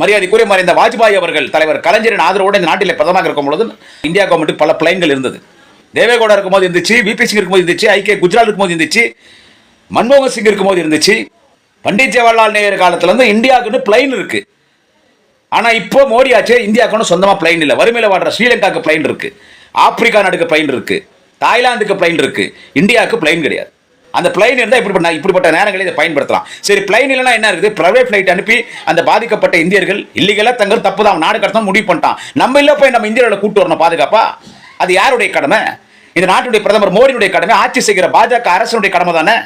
மரியாதைக்குரிய மறைந்த வாஜ்பாய் அவர்கள் தலைவர் கலைஞரின் ஆதரவோடு இந்த நாட்டில் பிரதமராக இருக்கும் பொழுது இந்தியா கவர்மெண்ட்டுக்கு பல பிளைன்கள் இருந்தது. தேவேகவுடா இருக்கும்போது இருந்துச்சு விபி சிங் இருக்கும்போது இருந்துச்சு ஐக்கிய குஜராத் இருக்கும்போது இருந்துச்சு மன்மோகன் சிங் இருக்கும்போது இருந்துச்சு பண்டிட் ஜவஹர்லால் நேரு காலத்துல இருந்து இந்தியாவுக்குன்னு பிளைன் இருக்கு. ஆனால் இப்போ மோடி ஆச்சு இந்தியாவுக்கு சொந்தமாக பிளைன் இல்லை. வறுமையில் வாடுற ஸ்ரீலங்காவுக்கு பிளைன் இருக்கு. ஆப்பிரிக்கா நாடுக்கு பிளைன் இருக்கு. தாய்லாந்துக்கு பிளைன் இருக்கு. இந்தியாவுக்கு பிளைன் கிடையாது. அந்த பிளைன் இருந்தால் இப்படி பண்ண இப்படிப்பட்ட நேரங்களில் இதை பயன்படுத்தலாம். சரி பிளைன் இல்லைன்னா என்ன இருக்குது? பிரைவேட் ஃப்ளைட் அனுப்பி அந்த பாதிக்கப்பட்ட இந்தியர்கள் இல்லீகலாக தங்கள் தப்பு தான். நாடு கடத்தம் முடிவு பண்ணிட்டான். நம்ம இல்லை போய் நம்ம இந்தியர்களை கூட்டு வரணும் பாதுகாப்பா? அது யாருடைய கடமை? இந்த நாட்டுடைய பிரதமர் மோடியுடைய கடமை. ஆட்சி செய்கிற பாஜக அரசனுடைய கடமை தானே?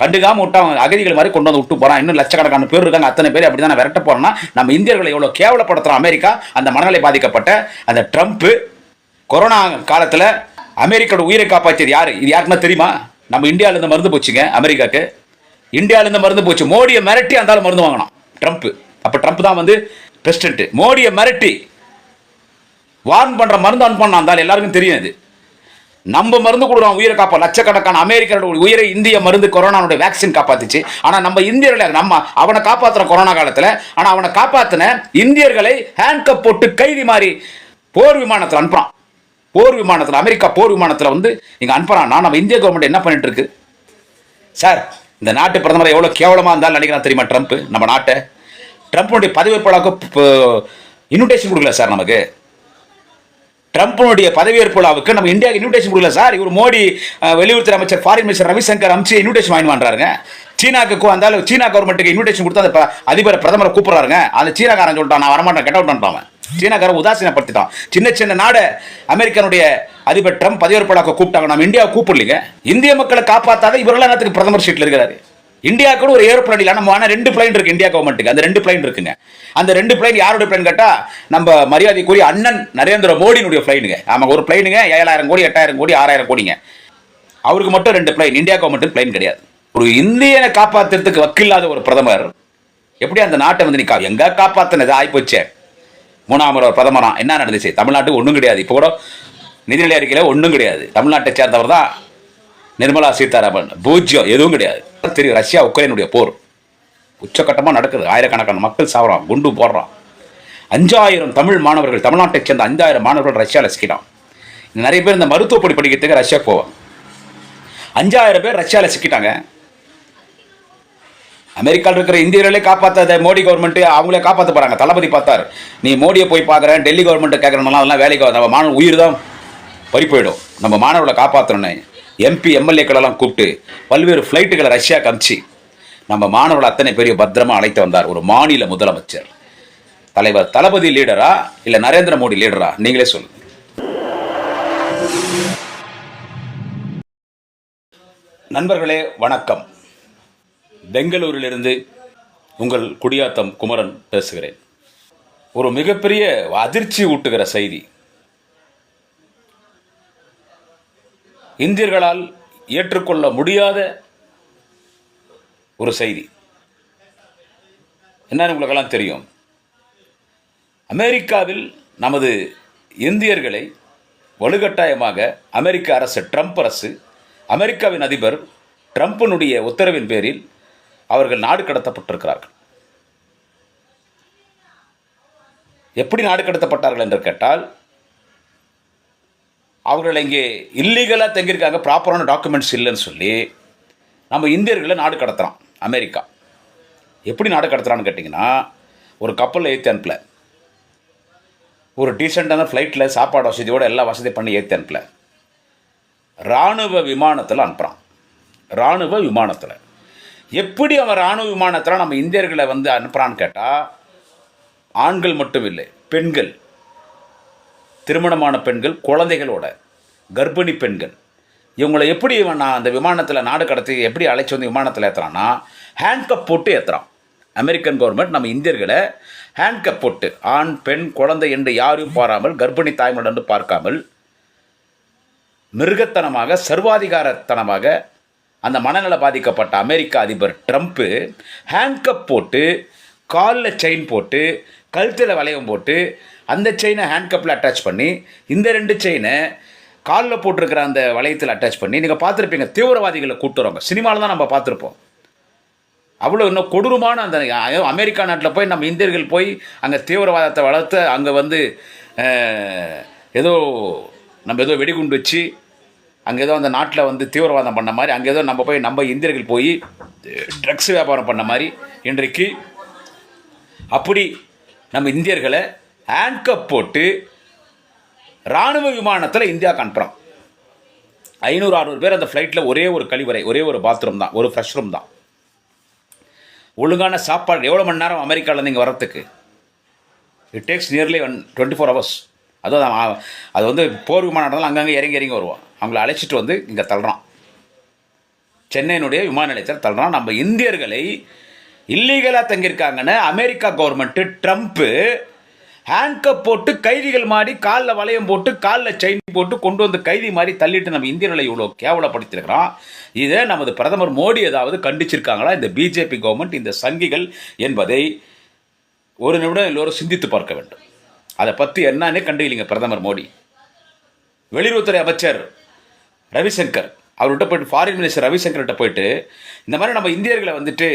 கண்டுக்காம விட்டு அகதிகள் மாதிரி கொண்டு வந்து விட்டு போகிறான் இன்னும் லட்சக்கணக்கான பேர் இருக்காங்க. அத்தனை பேர் அப்படி தான் விரட்ட போகிறோம்னா நம்ம இந்தியர்களை எவ்வளோ கேவலப்படுத்துறோம் அமெரிக்கா? அந்த மனநிலை பாதிக்கப்பட்ட அந்த ட்ரம்ப்பு கொரோனா காலத்தில் அமெரிக்காவோட உயிரை காப்பாற்றியது யார்? இது யாருக்குன்னா தெரியுமா? நம்ம இந்தியால இருந்து மருந்து போச்சுங்க அமெரிக்காக்கு. இந்தியால இருந்து மருந்து போச்சு. மோடியை மிரட்டி அந்தாலும் மருந்து வாங்கினான் ட்ரம்ப் அப்போ ட்ரம்ப் தான் வந்து பிரசிடென்ட் மோடியை மிரட்டி வார்ன் பண்ணுற மருந்து அன் பண்ண அந்தாலும் எல்லாருக்கும் தெரியும் இது. நம்ம மருந்து கொடுக்குறோம் உயிரை காப்பா லட்சக்கணக்கான அமெரிக்கரோட உயிரை இந்திய மருந்து கொரோனாவோட வேக்சின் காப்பாத்துச்சு. ஆனால் நம்ம இந்தியர்களை நம்ம அவனை காப்பாற்றுற கொரோனா காலத்தில் ஆனால் அவனை காப்பாற்றின இந்தியர்களை ஹேண்ட்கப் போட்டு கைதி மாதிரி போர் விமானத்தில் அனுப்புறான். போர் விமானத்தில் அமெரிக்கா போர் விமானத்தில் வந்து இங்க அனுப்புறான்னா நம்ம இந்திய கவர்மெண்ட் என்ன பண்ணிட்டு இருக்கு? சார் இந்த நாட்டு பிரதமர் எவ்வளோ கேவலமாக இருந்தாலும் நினைக்கிறான் தெரியுமா ட்ரம்ப்? நம்ம நாட்டை. ட்ரம்ப்னுடைய பதவியேற்பாளருக்கு இன்விடேஷன் கொடுக்கல சார் நமக்கு. ட்ரம்ப்னுடைய பதவியேற்பு விழாவுக்கு நம்ம இந்தியாவுக்கு இன்விடேஷன் கொடுக்கல சார். இவர் மோடி வெளியுறவுத்துறை அமைச்சர் ஃபாரின் மினிஸ்டர் ரவிசங்கர் அமிச்சு இன்விடேஷன் வாங்கி பண்றாருங்க சீனாக்கு அந்த சீனா கவர்மெண்ட்டுக்கு இன்விடேஷன் கொடுத்து அந்த ப- அதிபர் பிரதமரை கூப்பிட்றாருங்க. அந்த சீனாக்காரன் சொல்லிட்டான் நான் வரமாட்டேன் கெட் அவுட் பண்ணிட்டான் சீனாக்காரன் உதாசீனப்படுத்திட்டான். சின்ன சின்ன நாடு அமெரிக்கனுடைய அதிபர் ட்ரம்ப் பதவியேற்பாளாக கூப்பிட்டாங்க. நம்ம இந்தியாவை கூப்பிடலீங்க. இந்திய மக்களை காப்பாற்றாத இவரெல்லாம் நேரத்துக்கு பிரதமர் சீட்டில் இருக்கிறாரு? இந்தியா கூட ஒரு ஏரோப்ளைன் இல்லை. நம்ம ஆனால் ரெண்டு பிளைன் இருக்கு இந்தியா கவர்மெண்ட்டுக்கு அந்த ரெண்டு பிளைன் இருக்குங்க. அந்த ரெண்டு பிளைன் யாருடைய பிளைன் கேட்டால் நம்ம மரியாதைக்குரிய அண்ணன் நரேந்திர மோடியினுடைய பிளைனுங்க ஆமாம் ஒரு பிளைனுங்க ஏழாயிரம் கோடி எட்டாயிரம் கோடி ஆறாயிரம் கோடிங்க. அவருக்கு மட்டும் ரெண்டு பிளைன் இந்தியா கவர்மெண்ட் பிளைன் கிடையாது. ஒரு இந்தியனை காப்பாத்துறதுக்கு வக்கில்லாத ஒரு பிரதமர். எப்படி அந்த நாட்டை வந்து நீ எங்க காப்பாற்றினது ஆகிப்போச்சேன் மூணாம் முறை பிரதமரா? என்ன நடந்துச்சு? தமிழ்நாட்டுக்கு ஒன்றும் கிடையாது. இப்போ கூட நிதிநிலை அறிக்கையில் ஒன்றும் கிடையாது. தமிழ்நாட்டை சேர்ந்தவர் தான் நிர்மலா சீதாராமன். பூஜ்யம் எதுவும் கிடையாது. தெரியும் ரஷ்யா உக்ரைனுடைய போர். உச்சக்கட்டமாக நடக்குது. ஆயிரக்கணக்கான மக்கள் சாவறான். குண்டு போடுறான். அஞ்சாயிரம் தமிழ் மாணவர்கள் தமிழ்நாட்டை சேர்ந்த அஞ்சாயிரம் மாணவர்கள் ரஷ்யாவில் சிக்கிட்டான். நிறைய பேர் இந்த மருத்துவ படி படிக்கிறதுக்கு ரஷ்யா போவான் அஞ்சாயிரம் பேர் ரஷ்யாவில் சிக்கிட்டாங்க. அமெரிக்காவில் இருக்கிற இந்தியர்களே காப்பாற்றாத மோடி கவர்மெண்ட் அவங்களே காப்பாற்ற போறாங்க. தளபதி பார்த்தார். நீ மோடியை போய் பார்க்குறேன் டெல்லி கவர்மெண்ட் கேட்குறனால அதெல்லாம் வேலைக்கு நம்ம மாணவ உயிர் தான் பறி போயிடும். நம்ம மாணவர்களை காப்பாற்றணும்னு எம்பி எம்எல்ஏக்களெல்லாம் கூப்பிட்டு பல்வேறு ஃப்ளைட்டுகளை ரஷ்யா கமிச்சு நம்ம மாணவர்கள் அத்தனை பெரிய பத்திரமா அழைத்து வந்தார் ஒரு மாநில முதலமைச்சர். தலைவர் தளபதி லீடரா இல்லை நரேந்திர மோடி லீடரா நீங்களே சொல்லுங்க. நண்பர்களே வணக்கம். பெங்களூரிலிருந்து உங்கள் குடியாத்தம் குமரன் பேசுகிறேன். ஒரு மிகப்பெரிய அதிர்ச்சி ஊட்டுகிற செய்தி. இந்தியர்களால் ஏற்றுக்கொள்ள முடியாத ஒரு செய்தி. என்னன்னு உங்களுக்கெல்லாம் தெரியும். அமெரிக்காவில் நமது இந்தியர்களை வலுக்கட்டாயமாக அமெரிக்க அரசு ட்ரம்ப் அரசு அமெரிக்காவின் அதிபர் ட்ரம்ப்பினுடைய உத்தரவின் பேரில் அவர்கள் நாடு கடத்தப்பட்டிருக்கிறார்கள். எப்படி நாடு கடத்தப்பட்டார்கள் என்று கேட்டால் அவர்கள் இங்கே இல்லீகலாக தங்கியிருக்காங்க ப்ராப்பரான டாக்குமெண்ட்ஸ் இல்லைன்னு சொல்லி நம்ம இந்தியர்களை நாடு கடத்துகிறோம் அமெரிக்கா. எப்படி நாடு கடத்துறான்னு கேட்டிங்கன்னா ஒரு கப்பலில் ஏற்றி அனுப்பல. ஒரு டீசெண்டான ஃப்ளைட்டில் சாப்பாடு வசதியோடு எல்லா வசதியும் பண்ணி ஏற்றி அனுப்பல. இராணுவ விமானத்தில் அனுப்புகிறான் இராணுவ விமானத்தில். எப்படி அவன் இராணுவ விமானத்தில் நம்ம இந்தியர்களை வந்து அனுப்புகிறான்னு கேட்டால் ஆண்கள் மட்டும் இல்லை பெண்கள். திருமணமான பெண்கள் குழந்தைகளோட கர்ப்பிணி பெண்கள். இவங்களை எப்படி இவன் நான் அந்த விமானத்தில் நாடு கடத்தி எப்படி அழைச்சி வந்து விமானத்தில் ஏற்றுறான்னா ஹேண்ட்கப் போட்டு ஏற்றுறான் அமெரிக்கன் கவர்மெண்ட் நம்ம இந்தியர்களை ஹேண்ட்கப் போட்டு ஆண் பெண் குழந்தை என்று யாரையும் பாராமல் கர்ப்பிணி தாய்மொழி பார்க்காமல் மிருகத்தனமாக சர்வாதிகாரத்தனமாக அந்த மனநல பாதிக்கப்பட்ட அமெரிக்க அதிபர் ட்ரம்ப்பு ஹேண்ட்கப் போட்டு காலில் செயின் போட்டு கழுத்தில் வளையம் போட்டு அந்த செயினை ஹேண்ட்கப்பில் அட்டாச் பண்ணி இந்த ரெண்டு செயினை காலில் போட்டிருக்கிற அந்த வளையத்தில் அட்டாச் பண்ணி நீங்கள் பார்த்துருப்பீங்க தீவிரவாதிகளை கூட்டுறவங்க சினிமாவில் தான் நம்ம பார்த்துருப்போம். அவ்வளோ இன்னும் கொடூரமான அந்த அமெரிக்கா நாட்டில் போய் நம்ம இந்தியர்கள் போய் அங்கே தீவிரவாதத்தை வளர்த்து அங்கே வந்து ஏதோ நம்ம ஏதோ வெடிகுண்டு வச்சு அங்கே ஏதோ அந்த நாட்டில் வந்து தீவிரவாதம் பண்ண மாதிரி அங்கே ஏதோ நம்ம போய் நம்ம இந்தியர்கள் போய் ட்ரக்ஸ் வியாபாரம் பண்ண மாதிரி இன்றைக்கு அப்படி நம்ம இந்தியர்களை ஹேண்ட்கப் போட்டு இராணுவ விமானத்தில் இந்தியாவுக்கு அனுப்புகிறோம் ஐநூறு அறுநூறு பேர் அந்த ஃப்ளைட்டில் ஒரே ஒரு கழிவறை ஒரே ஒரு பாத்ரூம் தான் ஒரு ஃப்ரெஷ் ரூம் தான். ஒழுங்கான சாப்பாடு எவ்வளோ மணி நேரம் அமெரிக்காவில் நீங்கள் வரத்துக்கு it takes nearly one twenty four hours அதுவும் அது வந்து போர் விமானம் அங்கங்கே இறங்கி இறங்கி வருவோம் அவங்கள அழைச்சிட்டு வந்து இங்கே தள்ளுறான். சென்னையினுடைய விமான நிலையத்தில் தள்ளுறான். நம்ம இந்தியர்களை இல்லீகலாக தங்கியிருக்காங்கன்னு அமெரிக்கா கவர்மெண்ட்டு ட்ரம்ப்பு ஹேண்ட்கப் போட்டு கைதிகள் மாதிரி காலில் வளையம் போட்டு காலில் செயின் போட்டு கொண்டு வந்து கைதி மாதிரி தள்ளிட்டு நம்ம இந்தியர்களை இவ்வளோ கேவலப்படுத்தியிருக்கிறோம் இதை நமது பிரதமர் மோடி ஏதாவது கண்டிச்சிருக்காங்களா? இந்த பிஜேபி கவர்மெண்ட் இந்த சங்கிகள் என்பதை ஒரு நிமிடம் எல்லோரும் சிந்தித்து பார்க்க வேண்டும். அதை பற்றி என்னன்னே கண்டுக்கலிங்க பிரதமர் மோடி. வெளியுறவுத்துறை அமைச்சர் ரவிசங்கர். அவர்கிட்ட போயிட்டு ஃபாரின் மினிஸ்டர் ரவிசங்கர்கிட்ட போயிட்டு இந்த மாதிரி நம்ம இந்தியர்களை வந்துட்டு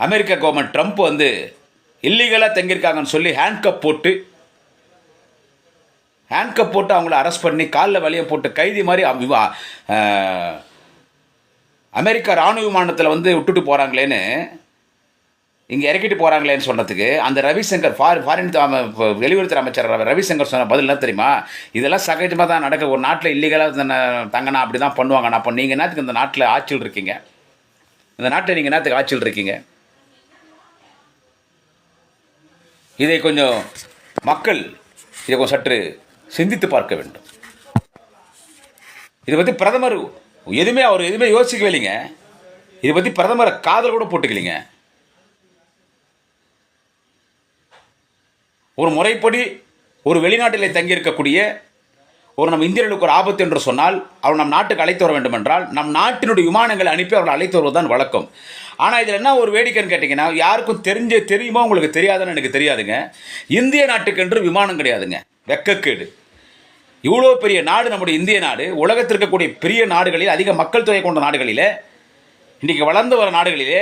அமெரிக்க கவர்மெண்ட் ட்ரம்ப் வந்து இல்லீகலாக தங்கியிருக்காங்கன்னு சொல்லி ஹேண்ட்கப் போட்டு ஹேண்ட்கப் போட்டு அவங்கள அரெஸ்ட் பண்ணி காலில் வழியை போட்டு கைதி மாதிரி அமெரிக்கா ராணுவ விமானத்தில் வந்து விட்டுட்டு போகிறாங்களேன்னு இங்கே இறக்கிட்டு போகிறாங்களேன்னு சொன்னதுக்கு அந்த ரவிசங்கர் ஃபார் ஃபாரின் வெளியுறவுத்துறை அமைச்சர் ரவிசங்கர் சொன்ன பதில் என்ன தெரியுமா? இதெல்லாம் சகஜமாக தான் நடக்க ஒரு நாட்டில் இல்லீகலாக தங்கனா அப்படி தான் பண்ணுவாங்கண்ணா அப்போ நீங்கள் என்னத்துக்கு இந்த நாட்டில் ஆட்சியில் இருக்கீங்க? இந்த நாட்டில் நீங்கள் என்னத்துக்கு ஆட்சியில் இருக்கீங்க? இதை கொஞ்சம் மக்கள் இதை கொஞ்சம் சற்று சிந்தித்து பார்க்க வேண்டும். இதை பற்றி பிரதமர் எதுவுமே அவர் எதுவுமே யோசிக்கவே இல்லைங்க. இதை பற்றி பிரதமரை காதல் கூட போட்டுக்கலைங்க. ஒரு முறைப்படி ஒரு வெளிநாட்டிலே தங்கியிருக்கக்கூடிய ஒரு நம்ம இந்தியர்களுக்கு ஒரு ஆபத்து என்று சொன்னால் அவர் நம் நாட்டுக்கு அழைத்து வர வேண்டும் என்றால் நம் நாட்டினுடைய விமானங்களை அனுப்பி அவர்களை அழைத்து வருவதுதான் வழக்கம். ஆனால் இதில் என்ன ஒரு வேடிக்கைன்னு கேட்டிங்கன்னா யாருக்கும் தெரிஞ்ச தெரியுமோ உங்களுக்கு தெரியாதுன்னு எனக்கு தெரியாதுங்க. இந்திய நாட்டுக்கென்று விமானம் கிடையாதுங்க. வெக்கக்கேடு. இவ்வளோ பெரிய நாடு நம்முடைய இந்திய நாடு உலகத்தில் இருக்கக்கூடிய பெரிய நாடுகளில் அதிக மக்கள் தொகை கொண்ட நாடுகளிலே இன்றைக்கி வளர்ந்து வர நாடுகளிலே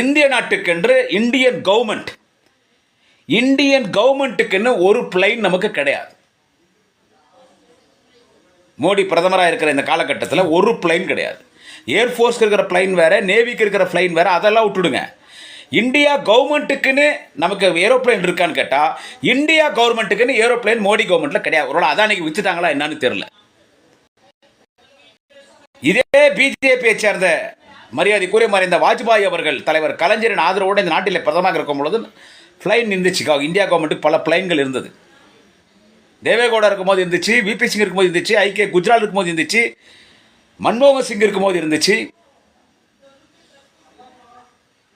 இந்திய நாட்டுக்கென்று இந்தியன் கவர்மெண்ட் இந்தியன் கவர்மெண்ட்டுக்குன்னு ஒரு பிளைன் நமக்கு கிடையாது. மோடி பிரதமராக இருக்கிற இந்த காலகட்டத்தில் ஒரு பிளைன் கிடையாது. ஏர்ஃபோர்ஸ்க்கு இருக்கிற பிளைன் வேறு நேவிக்கு இருக்கிற பிளைன் வேறு அதெல்லாம் விட்டுடுங்க. இந்தியா கவர்மெண்ட்டுக்குன்னு நமக்கு ஏரோப்ளைன் இருக்கான்னு கேட்டால் இந்தியா கவர்மெண்ட்டுக்குன்னு ஏரோப்ளேன் மோடி கவர்மெண்ட்டில் கிடையாது. ஒரு அன்றைக்கி வச்சித்தாங்களா என்னன்னு தெரியல. இதே பிஜேபியை சேர்ந்த மரியாதைக்குரிய மறைந்த வாஜ்பாய் அவர்கள் தலைவர் கலைஞரின் ஆதரவோடு இந்த நாட்டில் பிரதமராக இருக்கும் பொழுது ஃப்ளைன் இருந்துச்சு. இந்தியா கவர்மெண்ட்டு பல ஃப்ளைன்கள் இருந்தது. தேவேகவுடா இருக்கும்போது இருந்துச்சு விபி சிங் இருக்கும்போது இருந்துச்சு ஐகே குஜரால் இருக்கும்போது இருந்துச்சு மன்மோகன் சிங் இருக்கும்போது இருந்துச்சு.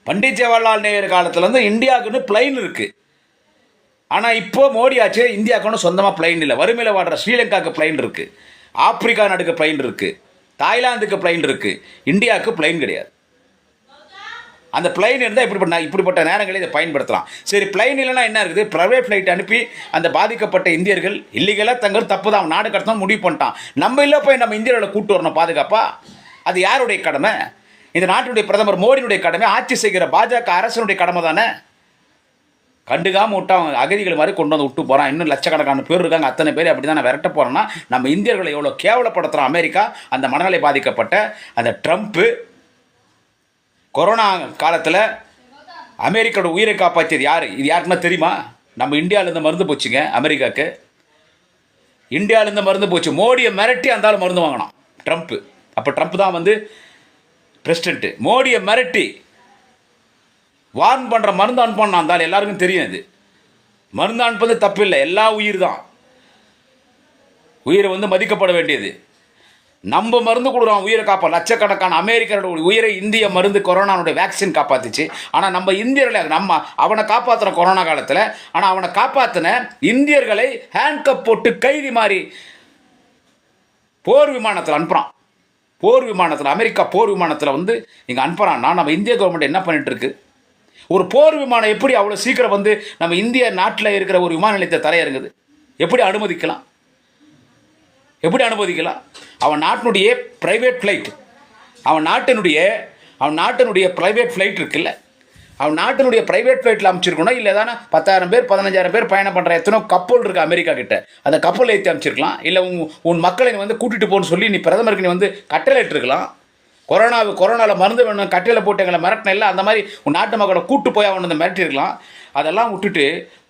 பண்டிட் ஜவஹர்லால் நேரு காலத்துலேருந்து இந்தியாவுக்குன்னு பிளைன் இருக்குது ஆனால் இப்போ மோடி ஆச்சு இந்தியாவுக்குன்னு சொந்தமாக பிளைன் இல்லை. வறுமையில் வாடுற ஸ்ரீலங்காவுக்கு பிளைன் இருக்குது ஆப்பிரிக்கா நாடுக்கு பிளைன் இருக்குது தாய்லாந்துக்கு பிளைன் இருக்குது இந்தியாவுக்கு பிளைன் கிடையாது. அந்த பிளைன் இருந்தால் இப்படிப்பட்ட இப்படிப்பட்ட நேரங்களில் இதை பயன்படுத்தலாம். சரி பிளைன் இல்லைன்னா என்ன இருக்குது? ப்ரைவேட் ஃப்ளைட் அனுப்பி அந்த பாதிக்கப்பட்ட இந்தியர்கள் இல்லீகலாக தங்கள் தப்பு தான். நாடு கடத்தணும் முடிவு பண்ணிட்டான். நம்ம இல்லை போய் நம்ம இந்தியர்களை கூட்டு வரணும் பாதுகாப்பாக அது யாருடைய கடமை? இந்த நாட்டுடைய பிரதமர் மோடியினுடைய கடமை ஆட்சி செய்கிற பாஜக அரசனுடைய கடமை தானே? கண்டுக்காம விட்டு அவன் அகதிகள் மாதிரி கொண்டு வந்து விட்டு போகிறான் இன்னும் லட்சக்கணக்கான பேர் இருக்காங்க. அத்தனை பேர் அப்படி தான் நான் விரட்ட போகிறேன்னா நம்ம இந்தியர்களை எவ்வளோ கேவலப்படுத்துகிறோம் அமெரிக்கா அந்த மனநிலை பாதிக்கப்பட்ட அந்த ட்ரம்ப்பு கொரோனா காலத்தில் அமெரிக்காவோட உயிரை காப்பாற்றியது யார்? இது யாருக்குன்னா தெரியுமா? நம்ம இந்தியாவிலேருந்து மருந்து போச்சுங்க அமெரிக்காவுக்கு இந்தியாவிலேருந்து மருந்து போச்சு. மோடியை மிரட்டி அந்தாலும் மருந்து வாங்கினான் ட்ரம்ப்பு அப்போ ட்ரம்ப் தான் வந்து பிரசிடென்ட்டு மோடியை மிரட்டி வார்ன் பண்ணுற மருந்து அனுப்பான் அந்தாலும் எல்லாருக்கும் தெரியும் இது. மருந்து அனுப்புறது தப்பு இல்லை. எல்லா உயிர் தான். உயிரை வந்து மதிக்கப்பட வேண்டியது. நம்ம மருந்து கொடுக்குறோம் உயிரை காப்பா லட்சக்கணக்கான அமெரிக்கரோட உயிரை இந்திய மருந்து கொரோனாவுடைய வேக்சின் காப்பாத்துச்சு. ஆனால் நம்ம இந்தியர்களை நம்ம அவனை காப்பாற்றுற கொரோனா காலத்தில் ஆனால் அவனை காப்பாற்றின இந்தியர்களை ஹேண்ட்கப் போட்டு கைதி மாதிரி போர் விமானத்தில் அனுப்புகிறான் போர் விமானத்தில் அமெரிக்கா போர் விமானத்தில் வந்து இங்கே அனுப்புகிறான்னா நம்ம இந்திய கவர்மெண்ட் என்ன பண்ணிட்டுருக்கு ஒரு போர் விமானம் எப்படி அவ்வளோ சீக்கிரம் வந்து நம்ம இந்திய நாட்டில் இருக்கிற ஒரு விமான நிலையத்தை தரையிறங்குது? எப்படி அனுமதிக்கலாம்? எப்படி அனுமதிக்கலாம்? அவன் நாட்டினுடைய பிரைவேட் ஃப்ளைட் அவன் நாட்டினுடைய அவன் நாட்டினுடைய ப்ரைவேட் ஃப்ளைட் இருக்குல்ல? அவன் நாட்டினுடைய ப்ரைவேட் ஃப்ளைட்டில் அமைச்சிருக்கணும் இல்லை தானே பத்தாயிரம் பேர் பதினஞ்சாயிரம் பேர் பயணம் பண்ணுற எத்தனோ கப்பல் இருக்குது அமெரிக்கா கிட்ட. அந்த கப்பல் ஏற்றி அமைச்சிருக்கலாம். இல்லை உன் உன் மக்களை நீ வந்து கூட்டிகிட்டு போகணும்னு சொல்லி நீ பிரதமருக்கு நீ வந்து கட்டளை இட்டுருக்கலாம். கொரோனா கொரோனாவில் மருந்து வேணும் கட்டையில் போட்டு எங்களை மிரட்டின இல்லை அந்த மாதிரி உன் நாட்டு மக்களை கூட்டு போய் அவன் வந்து மிரட்டியிருக்கலாம். அதெல்லாம் விட்டுட்டு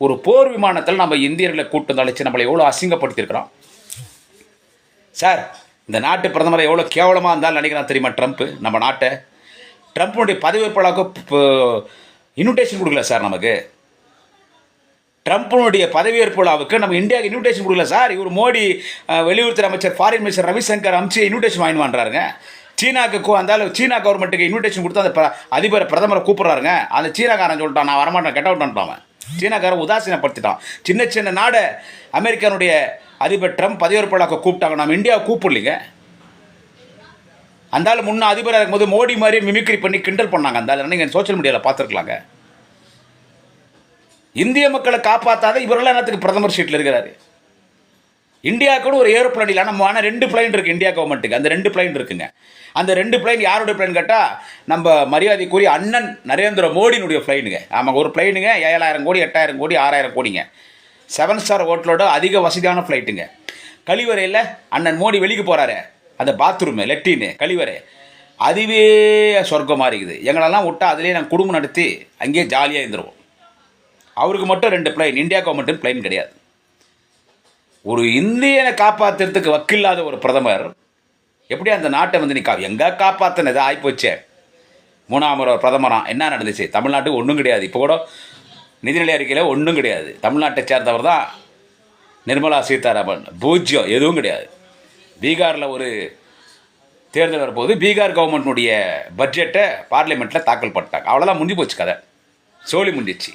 ஒரு போர் விமானத்தில் நம்ம இந்தியர்களை கூட்டு வந்து அழைச்சி நம்மளை எவ்வளோ அசிங்கப்படுத்தியிருக்கிறோம். சார் இந்த நாட்டு பிரதமரை எவ்வளோ கேவலமாக இருந்தாலும் நினைக்கிறான் தெரியுமா ட்ரம்ப்பு நம்ம நாட்டை. ட்ரம்ப்புடைய பதவியேற்பாளருக்கு இன்விடேஷன் கொடுக்கல சார் நமக்கு. ட்ரம்ப்புனுடைய பதவியேற்பு விழாவுக்கு நம்ம இந்தியாவுக்கு இன்விடேஷன் கொடுக்கல சார். இவர் மோடி வெளியுறவுத்துறை அமைச்சர் ஃபாரின் மினிஸ்டர் ரவிசங்கர் அமிச்சு இன்விடேஷன் வாங்கி பண்ணுறாருங்க சீனாக்கு வந்தாலும் சீனா கவர்மெண்ட்டுக்கு இன்விடேஷன் கொடுத்து அந்த அதிபரை பிரதமரை கூப்பிட்றாருங்க. அந்த சீனாக்காரன் சொல்லிட்டான் நான் வரமாட்டேன் கெட் அவுட் அவன். சீனாக்காரன் உதாசீனப்படுத்திட்டான். சின்ன சின்ன நாடை அமெரிக்கனுடைய அதிபர் ட்ரம்ப் பதவியேற்பாளராக கூப்பிட்டாங்க. நம்ம இந்தியாவை கூப்பிடலைங்க. அந்த முன்ன அதிபராக இருக்கும்போது மோடி மாதிரி மிமிக்ரி பண்ணி கிண்டல் பண்ணாங்க. அந்த நீங்கள் சோஷியல் மீடியாவில் பார்த்துருக்கலாங்க. இந்திய மக்களை காப்பாற்றாத இவரெல்லாம் என்னத்துக்கு பிரதமர் சீட்டில் இருக்கிறாரு? இந்தியாவுக்குன்னு ஒரு ஏரோப்ளைன் இல்லை. நம்ம ஆனால் ரெண்டு பிளைன் இருக்குது இந்தியா கவர்மெண்ட்டுக்கு அந்த ரெண்டு பிளைன் இருக்குங்க. அந்த ரெண்டு பிளைன் யாருடைய பிளைன் கேட்டால் நம்ம மரியாதைக்குரிய அண்ணன் நரேந்திர மோடியினுடைய பிளைனுங்க ஆமாம் ஒரு பிளைனுங்க ஏழாயிரம் கோடி எட்டாயிரம் கோடி ஆறாயிரம் கோடிங்க. செவன் ஸ்டார் ஹோட்டலோட அதிக வசதியான ஃப்ளைட்டுங்க கழிவறையில் அண்ணன் மோடி வெளிக்கு போகிறாரு அந்த பாத்ரூமு லெட்டின்னு கழிவறை. அதுவே சொர்க்கமாக இருக்குது. எங்களெல்லாம் விட்டா அதிலே நாங்கள் குடும்பம் நடத்தி அங்கேயே ஜாலியாக இருந்துருவோம். அவருக்கு மட்டும் ரெண்டு பிளைன் இந்தியா மட்டும் பிளைன் கிடையாது. ஒரு இந்தியனை காப்பாற்றுறதுக்கு வக்கில்லாத ஒரு பிரதமர் எப்படி அந்த நாட்டை வந்து நீ கா எங்கே காப்பாற்றினது ஆகிப்போச்சே மூணாம் பிரதமராக என்ன நடந்துச்சு? தமிழ்நாட்டுக்கு ஒன்றும் கிடையாது. இப்போ கூட நிதிநிலை அறிக்கையில் ஒன்றும் கிடையாது. தமிழ்நாட்டை சேர்ந்தவர் தான் நிர்மலா சீதாராமன். பூஜ்யம் எதுவும் கிடையாது. பீகாரில் ஒரு தேர்தல் வரும்போது பீகார் கவர்மெண்ட்னுடைய பட்ஜெட்டை பார்லிமெண்ட்டில் தாக்கல் பண்ணிட்டாங்க. அவ்வளோதான் முடிஞ்சு போச்சு கதை. சோழி முடிஞ்சிச்சு.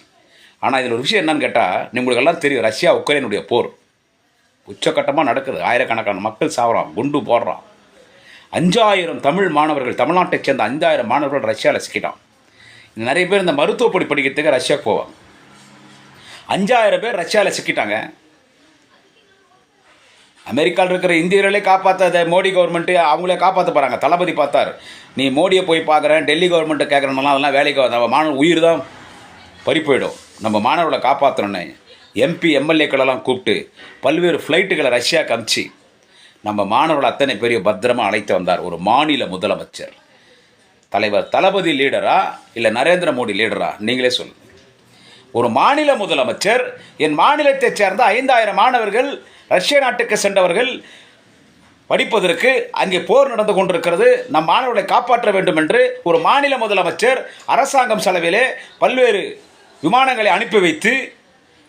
ஆனால் இதில் ஒரு விஷயம் என்னன்னு கேட்டால் உங்களுக்கு எல்லாம் தெரியும் ரஷ்யா உக்ரைனுடைய போர். உச்சக்கட்டமாக நடக்குது. ஆயிரக்கணக்கான மக்கள் சாவறான் குண்டு போடுறான். அஞ்சாயிரம் தமிழ் மாணவர்கள் தமிழ்நாட்டை சேர்ந்த அஞ்சாயிரம் மாணவர்கள் ரஷ்யாவில் சிக்கிட்டான். நிறைய பேர் இந்த மருத்துவ படி படிக்கிறதுக்கு ரஷ்யாவுக்கு போவாங்க. அஞ்சாயிரம் பேர் ரஷ்யாவில் சிக்கிட்டாங்க. அமெரிக்காவில் இருக்கிற இந்தியர்களே காப்பாற்ற மோடி கவர்மெண்ட்டு அவங்களே காப்பாற்ற போகிறாங்க தளபதி பார்த்தார். நீ மோடியை போய் பார்க்குறேன் டெல்லி கவர்மெண்ட்டை கேட்குறனால அதெல்லாம் வேலைக்கு வந்த நம்ம மாணவ உயிர் தான். பறி போயிடும். நம்ம மாணவர்களை காப்பாற்றணுன்னு எம்பி எம்எல்ஏக்களெல்லாம் கூப்பிட்டு பல்வேறு ஃப்ளைட்டுகளை ரஷ்யாவுக்கு அனுப்பிச்சு நம்ம மாணவர்களை அத்தனை பெரிய பத்திரமாக அழைத்து வந்தார் ஒரு மாநில முதலமைச்சர். தலைவர் தளபதி லீடரா இல்லை நரேந்திர மோடி லீடரா நீங்களே சொல்லுங்கள் ஒரு மாநில முதலமைச்சர் என் மாநிலத்தைச் சேர்ந்த ஐந்தாயிரம் மாணவர்கள் ரஷ்ய நாட்டுக்கு சென்றவர்கள் படிப்பதற்கு அங்கே போர் நடந்து கொண்டிருக்கிறது. நம் மாணவர்களை காப்பாற்ற வேண்டும் என்று ஒரு மாநில முதலமைச்சர் அரசாங்கம் செலவிலே பல்வேறு விமானங்களை அனுப்பி வைத்து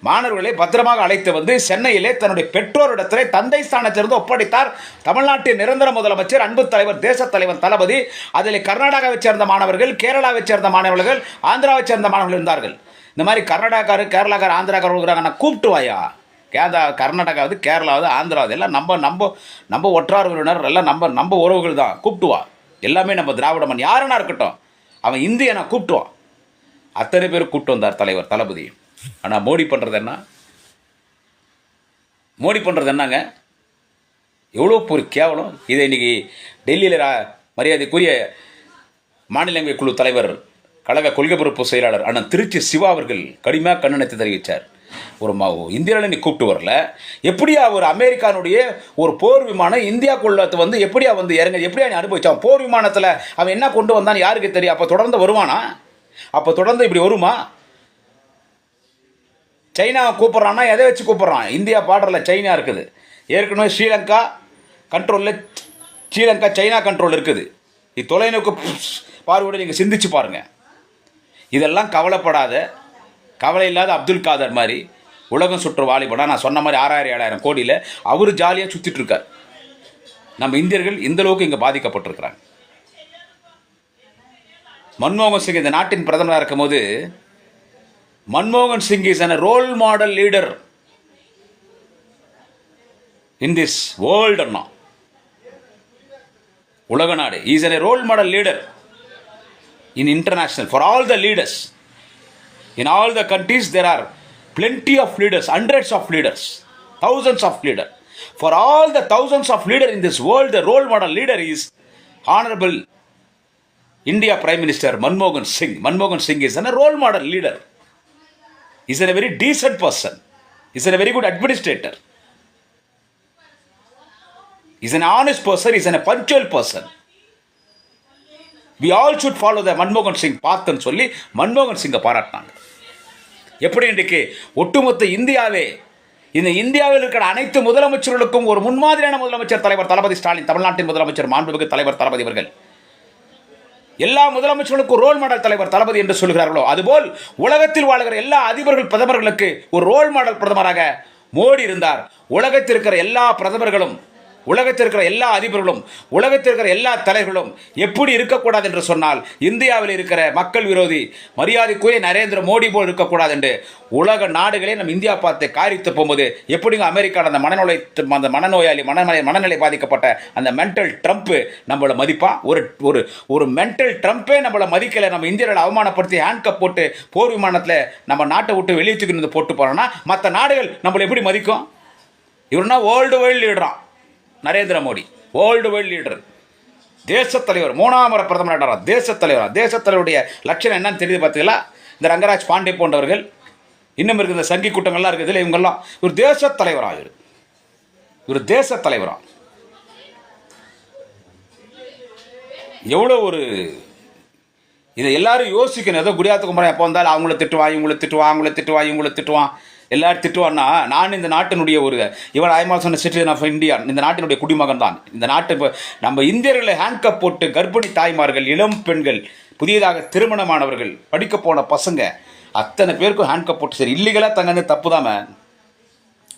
மாணவர்களை பத்திரமாக அழைத்து வந்து சென்னையிலே தன்னுடைய பெற்றோரிடத்திலே தந்தை ஸ்தானத்திலிருந்து ஒப்படைத்தார். தமிழ்நாட்டின் நிரந்தர முதலமைச்சர் அன்பு தலைவர் தேசத் தலைவர் தளபதி அதில் கர்நாடகாவைச் சேர்ந்த மாணவர்கள் கேரளாவைச் சேர்ந்த மாணவர்கள் ஆந்திராவைச் சேர்ந்த மாணவர்கள் இருந்தார்கள். இந்த மாதிரி கர்நாடகாரு கேரளாக்கார் ஆந்திராக்கார் இருக்கிறாங்க நான் கூப்பிட்டு வாயா கேதா கர்நாடகாவது கேரளாவது ஆந்திராவது எல்லாம் நம்ம நம்ம நம்ம ஒற்றார் உறவினர் எல்லாம் நம்ம நம்ம உறவுகள் தான். கூப்பிட்டு வா எல்லாமே நம்ம திராவிட மண் யாருன்னா இருக்கட்டும். அவன் இந்தியனை கூப்பிட்டுவான். அத்தனை பேர் கூப்பிட்டு வந்தார் தலைவர் தளபதி. ஆனால் மோடி பண்ணுறது என்ன? மோடி பண்ணுறது என்னங்க? எவ்வளோ பொரு கேவலம். இதை இன்னைக்கு டெல்லியில் மரியாதைக்குரிய மாநிலங்கள் குழு தலைவர் கழக கொள்கை பொறுப்பு செயலாளர் அண்ணன் திருச்சி சிவா அவர்கள் கடுமையாக கண்டனத்தை தெரிவித்தார் ஒரு இந்தியாவில் நீ கூப்பிட்டு வரல. எப்படியா ஒரு அமெரிக்கானுடைய ஒரு போர் விமானம் இந்தியாக்குள்ள வந்து எப்படியா வந்து இறங்க எப்படியா நீ அனுபவிச்சான்? போர் விமானத்தில் அவன் என்ன கொண்டு வந்தான்னு யாருக்கு தெரியும்? அப்போ தொடர்ந்து வருவானா? அப்போ தொடர்ந்து இப்படி வருமா? சைனா கூப்பிட்றான்னா எதை வச்சு கூப்பிட்றான்? இந்தியா பார்டரில் சைனா இருக்குது. ஏற்கனவே ஸ்ரீலங்கா கண்ட்ரோலில் ஸ்ரீலங்கா சைனா கண்ட்ரோல் இருக்குது. இது தொலைநோக்கு பார்வையோடு நீங்கள் சிந்திச்சு பாருங்கள் இதெல்லாம் கவலைப்படாத. கவலை இல்லாத அப்துல் காதர் மாதிரி உலகம் சுற்று வாலிபனா நான் சொன்ன மாதிரி ஆறாயிரம் ஏழாயிரம் கோடியில் அவர் ஜாலியாக சுற்றிட்டுருக்கார் நம்ம இந்தியர்கள் இந்த அளவுக்கு இங்கே பாதிக்கப்பட்டிருக்கிறாங்க. மன்மோகன் சிங் இந்த நாட்டின் பிரதமராக இருக்கும்போது மன்மோகன் Singh is an role model leader in this world அண்ணா. உலக நாடு. Is an role model leader in international, for all the leaders. In all the countries, there are plenty of leaders, hundreds of leaders, thousands of leaders. For all the thousands of leaders in this world, the role model leader is Honorable India Prime Minister Manmohan Singh. Manmohan Singh is a role model leader. He is a very decent person. He is a very good administrator. He is an honest person. He is a punctual person. We all should follow the மன்மோகன் சிங் பாத்துன்னு சொல்லி மன்மோகன் சிங்கை பாராட்டினாங்க. எப்படி இன்றைக்கு ஒட்டுமொத்த இந்தியாவே இந்த இந்தியாவில் இருக்கிற அனைத்து முதலமைச்சர்களுக்கும் ஒரு முன்மாதிரியான முதலமைச்சர் தலைவர் தளபதி ஸ்டாலின் தமிழ்நாட்டின் முதலமைச்சர் மாண்புமிகு தலைவர் தளபதி அவர்கள். எல்லா முதலமைச்சர்களுக்கும் ரோல் மாடல் தலைவர் தளபதி என்று சொல்கிறார்களோ அதுபோல் உலகத்தில் வாழ்கிற எல்லா அதிபர்கள் பிரதமர்களுக்கு ஒரு ரோல் மாடல் பிரதமராக மோடி இருந்தார். உலகத்தில் இருக்கிற எல்லா பிரதமர்களும் உலகத்தில் இருக்கிற எல்லா அதிபர்களும் உலகத்தில் இருக்கிற எல்லா தலைவர்களும் எப்படி இருக்கக்கூடாது என்று சொன்னால் இந்தியாவில் இருக்கிற மக்கள் விரோதி மரியாதைக்குரிய நரேந்திர மோடி போல் இருக்கக்கூடாது என்று உலக நாடுகளே நம் இந்தியா பார்த்து காரித்து போகும்போது எப்படிங்க அமெரிக்கா அந்த மனநோய் அந்த மனநோயாளி மனநிலை மனநிலை பாதிக்கப்பட்ட அந்த மென்டல் ட்ரம்ப் நம்மளை மதிப்பா? ஒரு ஒரு ஒரு மென்டல் ட்ரம்ப்பே நம்மளை மதிக்கலை. நம்ம இந்தியர்களை அவமானப்படுத்தி ஹேண்ட் கப் போட்டு போர் விமானத்தில் நம்ம நாட்டை விட்டு வெளியே தூக்கி போட்டு போகிறோன்னா மற்ற நாடுகள் நம்மளை எப்படி மதிக்கும்? இவருன்னா world wild லீடரான் Narendra Modi world world leader தேசத்தலைவர் மூணாம் முறை பிரதமர் தேசத் தலைவர்? தேசத்தலைவருடைய லட்சணம் என்னன்னு தெரியுது பார்த்தீங்களா? இந்த ரங்கராஜ் பாண்டே போன்றவர்கள் இன்னும் இருக்கிற இந்த சங்கி கூட்டங்கள்லாம் இருக்குது இல்லை இவங்கெல்லாம் ஒரு தேசத் தலைவராக இவர்? இவர் தேசத்தலைவராக எவ்வளோ ஒரு இதை எல்லாரும் யோசிக்கணும். ஏதோ குடியாத்த குமரன் எப்போ வந்தாலும் அவங்கள திட்டுவான் இவங்கள திட்டுவான் அவங்கள திட்டுவான் இவங்கள திட்டுவான். எல்லாரும் திட்டுவான்னா நான் இந்த நாட்டினுடைய ஒரு இவன் ஐமால் சொன்ன சிட்டிசன் ஆஃப் இந்தியா இந்த நாட்டினுடைய குடிமகன் தான் இந்த நாட்டு இப்போ நம்ம இந்தியர்களை ஹேண்ட்கப் போட்டு கர்ப்பிணி தாய்மார்கள் இளம் பெண்கள் புதியதாக திருமணமானவர்கள் படிக்க போன பசங்க அத்தனை பேருக்கும் ஹேண்ட்கப் போட்டு சரி இல்லீகலாக தங்க தப்பு தான்?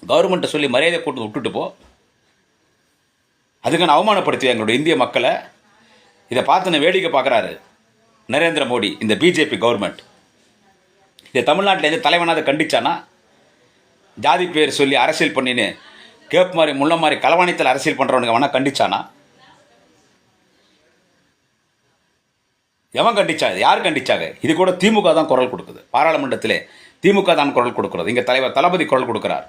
கவர்மெண்ட்டை சொல்லி மரியாதை கூட்டு விட்டுட்டு போ. அதுக்கு நான் அவமானப்படுத்தி எங்களுடைய இந்திய மக்களை? இதை பார்த்து நான் வேடிக்கை பார்க்குறாரு நரேந்திர மோடி இந்த பிஜேபி கவர்மெண்ட் இதை தமிழ்நாட்டில் எந்த தலைவனாக அதை கண்டிச்சானா? ஜாதி பேர் சொல்லி அரசியல் பண்ணின்னு கேப் மாதிரி முள்ள மாதிரி களவாணித்தில் அரசியல் பண்ணுறவனுக்கு அவனா கண்டிச்சானா? எவன் கண்டிச்சா? யார் கண்டிச்சாங்க இது கூட திமுக தான் குரல் கொடுக்குது. பாராளுமன்றத்திலே திமுக தான் குரல் கொடுக்கிறது. இங்கே தலைவர் தளபதி குரல் கொடுக்கிறார்.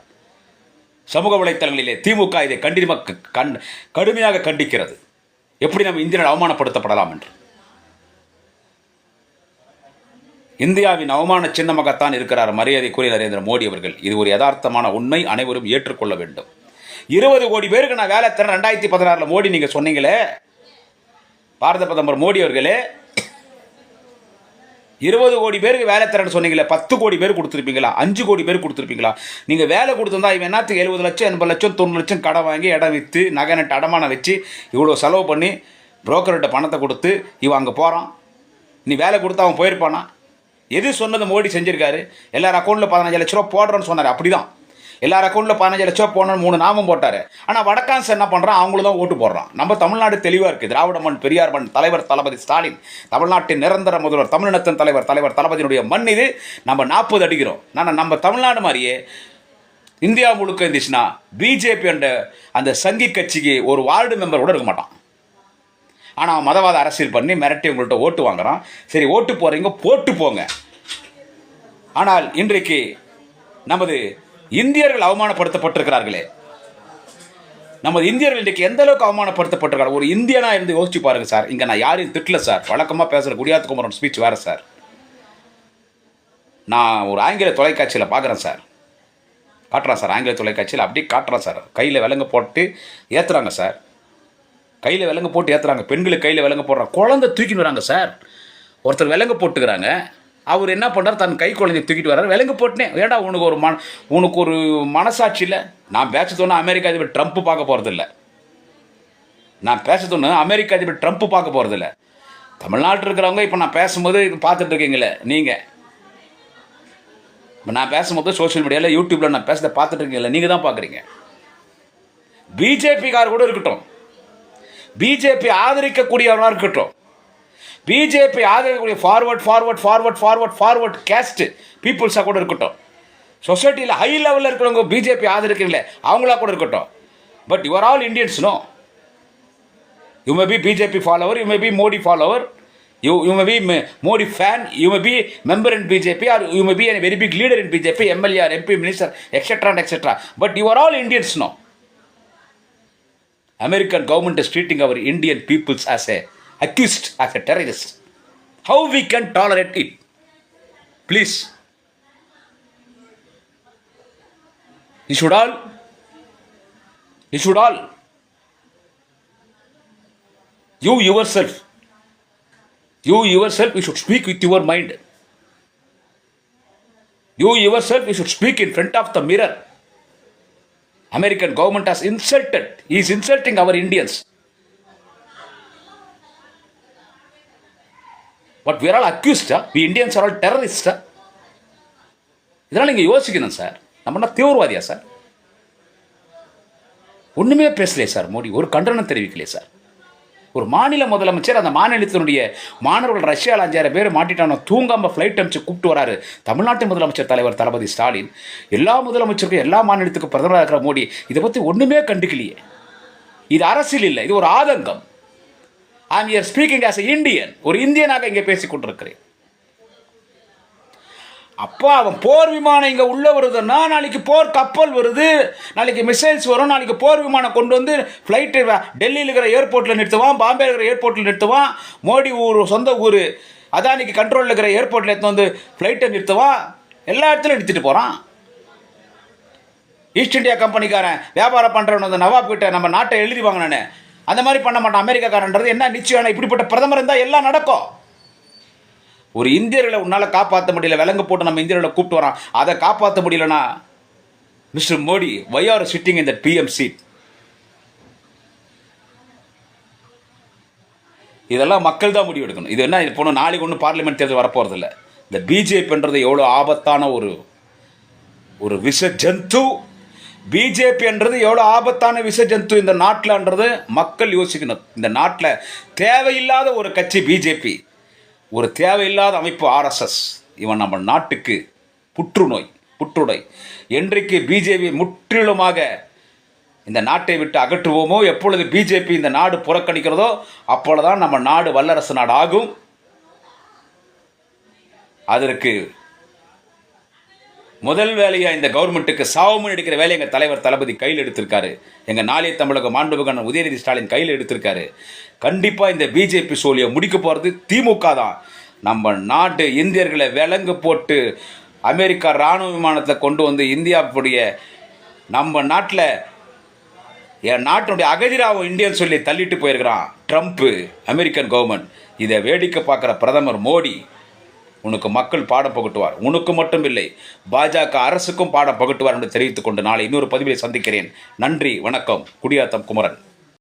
சமூக வலைத்தளங்களிலே திமுக இதை கண்டிப்பாக கண் கடுமையாக கண்டிக்கிறது. எப்படி நம்ம இந்தியர்கள் அவமானப்படுத்தப்படலாம் என்று? இந்தியாவின் அவமான சின்னமாகத்தான் இருக்கிறார் மரியாதைக்குரிய நரேந்திர மோடி அவர்கள். இது ஒரு யதார்த்தமான உண்மை அனைவரும் ஏற்றுக்கொள்ள வேண்டும். இருபது கோடி பேருக்கு நான் வேலை தரேன். ரெண்டாயிரத்தி பதினாறில் மோடி நீங்கள் சொன்னீங்களே. பாரத பிரதமர் மோடி அவர்களே இருபது கோடி பேருக்கு வேலை தரேன்னு சொன்னீங்களே. பத்து கோடி பேர் கொடுத்துருப்பீங்களா? அஞ்சு கோடி பேர் கொடுத்துருப்பீங்களா? நீங்கள் வேலை கொடுத்துருந்தா இவன் என்னத்துக்கு எழுபது லட்சம் எண்பது லட்சம் தொண்ணூறு லட்சம் கடை வாங்கி இடம் விற்று நகை நட்டு அடமானம் வச்சு இவ்வளோ செலவு பண்ணி புரோக்கர்கிட்ட பணத்தை கொடுத்து இவன் அங்கே போகிறான் நீ வேலை கொடுத்தா அவன் போயிருப்பானா? எது சொன்னது மோடி செஞ்சிருக்காரு. எல்லார் அக்கௌண்ட்டில் பதினஞ்சு லட்ச ரூபா போடுறோன்னு சொன்னார். அப்படி தான் எல்லார் அக்கௌண்ட்டில் பதினஞ்சு லட்ச ரூபா போடணும்னு மூணு நாமும் போட்டார். ஆனால் வடக்கான்ஸ் என்ன பண்ணுறான் அவங்களும் தான் ஓட்டு போடுறான். நம்ம தமிழ்நாடு தெளிவாக இருக்குது திராவிட மண் பெரியார் மண் தலைவர் தளபதி ஸ்டாலின் தமிழ்நாட்டின் நிரந்தர முதல்வர் தமிழினத்தின் தலைவர் தலைவர் தளபதியினுடைய மண் இது. நம்ம நாற்பது அடிக்கிறோம். ஆனால் நம்ம தமிழ்நாடு மாதிரியே இந்தியா முழுக்க இருந்துச்சுன்னா பிஜேபி என்ற அந்த சங்கி கட்சிக்கு ஒரு வார்டு மெம்பர் கூட இருக்க மாட்டான். ஆனால் மதவாத அரசியல் பண்ணி மிரட்டி உங்கள்கிட்ட ஓட்டு வாங்குறான். சரி ஓட்டு போகிறீங்க போட்டு போங்க. ஆனால் இன்றைக்கு நமது இந்தியர்கள் அவமானப்படுத்தப்பட்டிருக்கிறார்களே. நமது இந்தியர்கள் இன்றைக்கு எந்த அளவுக்கு அவமானப்படுத்தப்பட்டிருக்காங்க? ஒரு இந்தியனா இருந்து யோசிச்சு பாருங்கள் சார். இங்கே நான் யாரையும் திட்டல சார். வழக்கமாக பேசுகிற குடியாத்து குமரன் ஸ்பீச் வேறு சார். நான் ஒரு ஆங்கில தொலைக்காட்சியில் பார்க்குறேன் சார். காட்டுறேன் சார் ஆங்கில தொலைக்காட்சியில் அப்படியே காட்டுறேன் சார். கையில் விலங்கு போட்டு ஏற்றுறாங்க சார். கையில் விலங்கு போட்டு ஏற்றுறாங்க பெண்களுக்கு கையில் விலங்கு போடுறாங்க. குழந்தை தூக்கின்னு வராங்க சார். ஒருத்தர் விலங்கு போட்டுக்கிறாங்க. அவர் என்ன பண்ணுறார் தன் கை குழந்தைய தூக்கிட்டு வர்றாரு. விலங்கு போட்டுனே. ஏடா உனக்கு ஒரு மன உனக்கு ஒரு மனசாட்சி இல்லை? நான் பேச சொன்னால் அமெரிக்கா அதிபர் ட்ரம்ப் பார்க்க போகிறதில்ல நான் பேச தோணும் அமெரிக்க அதிபர் ட்ரம்ப் பார்க்க போகிறதில்ல தமிழ்நாட்டில் இருக்கிறவங்க இப்போ நான் பேசும்போது பார்த்துட்டு இருக்கீங்களே நீங்கள் இப்போ நான் பேசும்போது சோஷியல் மீடியாவில் யூடியூப்பில் நான் பேசுகிறத பார்த்துட்டு இருக்கீங்களே நீங்கள் தான் பார்க்குறீங்க. பிஜேபிக்கார் கூட இருக்கட்டும். பிஜேபி ஆதரிக்கக்கூடியவனாக இருக்கட்டும். BJP ஆதரிக்கக்கூடிய forward forward forward forward forward caste பீப்புள்ஸாக கூட இருக்கட்டும். சொசைட்டியில் ஹை லெவலில் இருக்கிறவங்க பிஜேபி ஆதரிக்கிறீங்களே அவங்களா கூட இருக்கட்டும். But your all Indians no you may be BJP follower you may be Modi follower you you may be Modi fan you may be member in BJP or you may be a very big leader in BJP MLA or MP minister etcetera and etcetera but you are all Indians no American government is treating our Indian peoples as a accused, as a terrorist. How we can tolerate it? Please. You should all. You should all. You yourself. You yourself, you should speak with your mind. You yourself, you should speak in front of the mirror. American government has insulted is insulting our Indians but we are all அக்யூஸ்டா we Indians are all டெரரிஸ்டா இதனால் நீங்கள் யோசிக்கணும் sir நம்மனா தீவிரவாதியா sir ஒன்றுமே பேசலையே sir Modi ஒரு கண்டனம் தெரிவிக்கலையே sir ஒரு மாநில முதலமைச்சர் அந்த மாநிலத்தினுடைய மாணவர்கள் ரஷ்யாவில் அஞ்சாயிரம் பேர் மாட்டிட்டானோ தூங்காமல் ஃப்ளைட் அமைச்சு கூப்பிட்டு வராரு. தமிழ்நாட்டு முதலமைச்சர் தலைவர் தளபதி ஸ்டாலின் எல்லா முதலமைச்சருக்கும் எல்லா மாநிலத்துக்கும் பிரதமராக இருக்கிற மோடி இதை பற்றி ஒன்றுமே கண்டுக்கலையே. இது அரசியல் இல்லை இது ஒரு ஆதங்கம். ஐ ஆம் ஸ்பீக்கிங் ஆஸ் இந்தியன் ஒரு இந்தியனாக இங்கே பேசிக் கொண்டிருக்கிறேன். அப்போ அவன் போர் விமானம் இங்கே உள்ளே வருதுன்னா நாளைக்கு போர் கப்பல் வருது. நாளைக்கு மிசைல்ஸ் வரும். நாளைக்கு போர் விமானம் கொண்டு வந்து ஃப்ளைட்டு டெல்லியில் இருக்கிற ஏர்போர்ட்டில் நிறுத்துவான். பாம்பே இருக்கிற ஏர்போர்ட்டில் நிறுத்துவான். மோடி ஊர் சொந்த ஊர் அதானிக்கு கண்ட்ரோலில் இருக்கிற ஏர்போர்ட்டில் எடுத்து வந்து ஃப்ளைட்டை நிறுத்துவான். எல்லா இடத்துலையும் எடுத்துகிட்டு போகிறான் ஈஸ்ட் இந்தியா கம்பெனிக்காரன் வியாபாரம் பண்ணுறவன் வந்து நவாப் கிட்ட நம்ம நாட்டை எழுதி வாங்கினேன்னு அந்த மாதிரி பண்ண மாட்டான். அமெரிக்காக்காரன்றது என்ன நிச்சயம் இப்படிப்பட்ட பிரதமர் இருந்தால் எல்லாம் நடக்கும். ஒரு இந்தியர்களை உன்னால் காப்பாற்ற முடியல விலங்கு போட்டு நம்ம இந்தியர்களை கூப்பிட்டு வரோம் அதை காப்பாற்ற முடியலனா mister Modi why are sitting in PM seat இதெல்லாம் மக்கள் தான் முடிவு எடுக்கணும். இது என்ன இது நாளைக்கு ஒன்றும் பார்லிமெண்ட் தேர்தல் வரப்போகிறது இல்லை இந்த பிஜேபின்றது எவ்வளோ ஆபத்தான ஒரு ஒரு விஷ ஜந்து பிஜேபின்றது எவ்வளோ ஆபத்தான விஷ ஜந்து இந்த நாட்டில்ன்றது மக்கள் யோசிக்கணும். இந்த நாட்டில் தேவையில்லாத ஒரு கட்சி பிஜேபி ஒரு தேவையில்லாத அமைப்பு ஆர்எஸ்எஸ். இவன் நம்ம நாட்டுக்கு புற்றுநோய் புற்றுநோய். என்றைக்கு பிஜேபி முற்றிலுமாக இந்த நாட்டை விட்டு அகற்றுவோமோ எப்பொழுது பிஜேபி இந்த நாடு புறக்கணிக்கிறதோ அப்பொழுதுதான் நம்ம நாடு வல்லரசு நாடு ஆகும் அதற்கு முதல் வேலையாக இந்த கவர்மெண்ட்டுக்கு சாவமும் எடுக்கிற வேலையை எங்கள் தலைவர் தளபதி கையில் எடுத்திருக்காரு. எங்கள் நாளைய தமிழக மாண்புகன் உதயநிதி ஸ்டாலின் கையில் எடுத்திருக்காரு. கண்டிப்பாக இந்த பிஜேபி சோழியை முடிக்க போகிறது திமுக தான். நம்ம நாட்டு இந்தியர்களை விலங்கு போட்டு அமெரிக்கா இராணுவ விமானத்தை கொண்டு வந்து இந்தியாவுடைய நம்ம நாட்டில் என் நாட்டினுடைய அகதிராவும் இந்தியன் சொல்லி தள்ளிட்டு போயிருக்கிறான். ட்ரம்ப்பு அமெரிக்கன் கவர்மெண்ட் இதை வேடிக்கை பார்க்குற பிரதமர் மோடி உனக்கு மக்கள் பாடம் புகட்டுவார். உனக்கு மட்டும் இல்லை பாஜக அரசுக்கும் பாடம் புகட்டுவார் என்று தெரிவித்துக் கொண்டு நாளை இன்னொரு பதிவில் சந்திக்கிறேன். நன்றி வணக்கம். குடியாத்தம் குமரன்.